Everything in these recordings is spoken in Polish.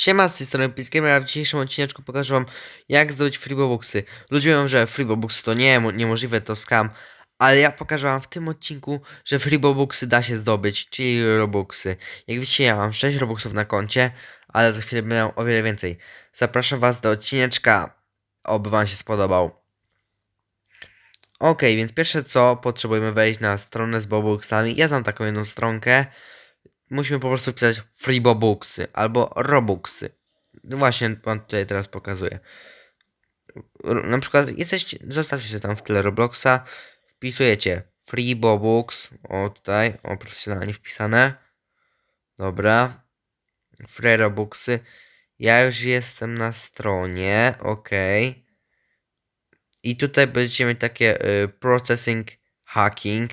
Siema, z tej strony Pisgamer, a w dzisiejszym odcineczku pokażę wam jak zdobyć freebobuxy. Ludzie mówią, że freebobuxy to nie, niemożliwe, to scam, ale ja pokażę wam w tym odcinku, że freebobuxy da się zdobyć, czyli robuxy. Jak widzicie, ja mam 6 robuxów na koncie, ale za chwilę będę miał o wiele więcej. Zapraszam was do odcineczka, oby wam się spodobał. Ok, więc pierwsze co, potrzebujemy wejść na stronę z bobuxami. Ja znam taką jedną stronkę, musimy po prostu wpisać freebobuxy albo robuxy. Właśnie, pan tutaj teraz pokazuje. Na przykład jesteście, zostawcie się tam w tyle Robloxa, wpisujecie freebobux, o tutaj, o profesjonalnie wpisane. Dobra. Free robuxy. Ja już jestem na stronie, ok. I tutaj będziecie mieć takie y, processing hacking.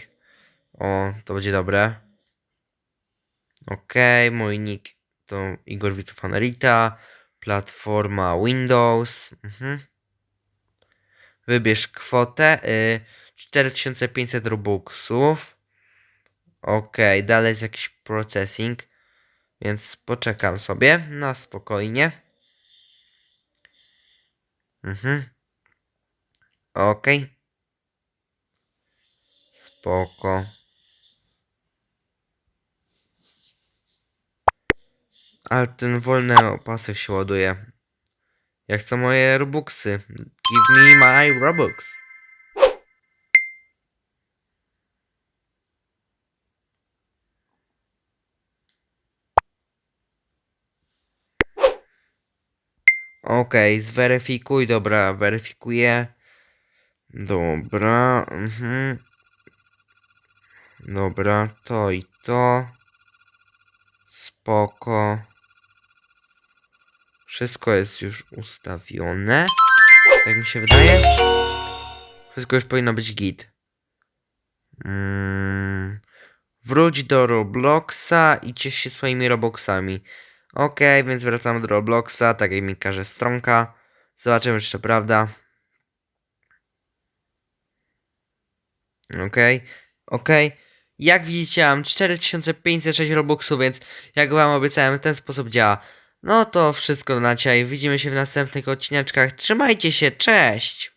O, to będzie dobre. Okej, mój nick to Igor Witufanerita, platforma Windows. Mhm. Wybierz kwotę y, 4500 robuxów. Okej, dalej jest jakiś processing, więc poczekam sobie na spokojnie. Mhm. Okej. Spoko. Ale ten wolny opasek się ładuje. Ja chcę moje robuxy. Give me my robux. Okej, zweryfikuj, dobra, weryfikuję. Dobra, mhm. Dobra, to i to. Spoko. Wszystko jest już ustawione. Tak mi się wydaje. Wszystko już powinno być git. Mm, wróć do Robloxa i ciesz się swoimi Robuxami. Okej, więc wracamy do Robloxa, tak jak mi każe stronka. Zobaczymy, czy to prawda. Okej, okej. Jak widzicie, mam 4506 Robuxów, więc jak wam obiecałem, ten sposób działa. No to wszystko na dzisiaj. Widzimy się w następnych odcineczkach. Trzymajcie się, cześć!